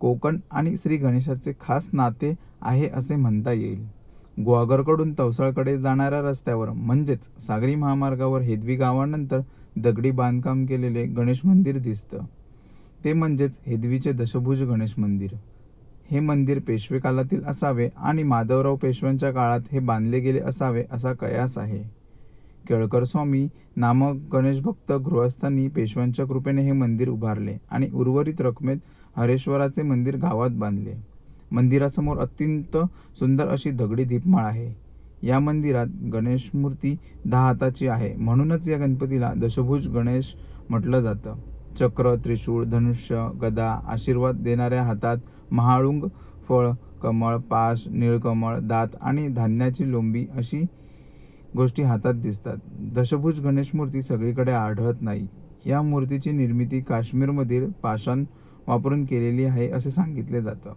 कोकण आणि श्री गणेशाचे खास नाते आहे असे म्हणता येईल. गुहागरकडून तवसाळकडे जाणाऱ्या रस्त्यावर म्हणजेच सागरी महामार्गावर हेदवी गावानंतर दगडी बांधकाम केलेले गणेश मंदिर दिसतं. ते म्हणजेच हेदवीचे दशभुज गणेश मंदिर. हे मंदिर पेशवे काळातील असावे आणि माधवराव पेशव्यांच्या काळात हे बांधले गेले असावे असा कयास आहे. केळकर स्वामी नामक गणेशभक्त गृहस्थांनी पेशव्यांच्या कृपेने हे मंदिर उभारले आणि उर्वरित रकमेत हरेश्वराचे मंदिर गावात बांधले. मंदिरासमोर अत्यंत सुंदर अशी दगडी दीपमाळ आहे. या मंदिरात गणेशमूर्ती दहा हाताची आहे. म्हणूनच या गणपतीला दशभुज गणेश म्हटलं जातं. चक्र त्रिशूळ धनुष्य गदा आशीर्वाद देणाऱ्या हातात महाळुंग फळ कमळ पाश निळकमळ दात आणि धान्याची लोंबी अशी गोष्टी हातात दिसतात. दशभुज गणेश मूर्ती सगळीकडे आढळत नाही. या मूर्तीची निर्मिती काश्मीरमधील पाषाण वापरून केलेली आहे असे सांगितले जातं.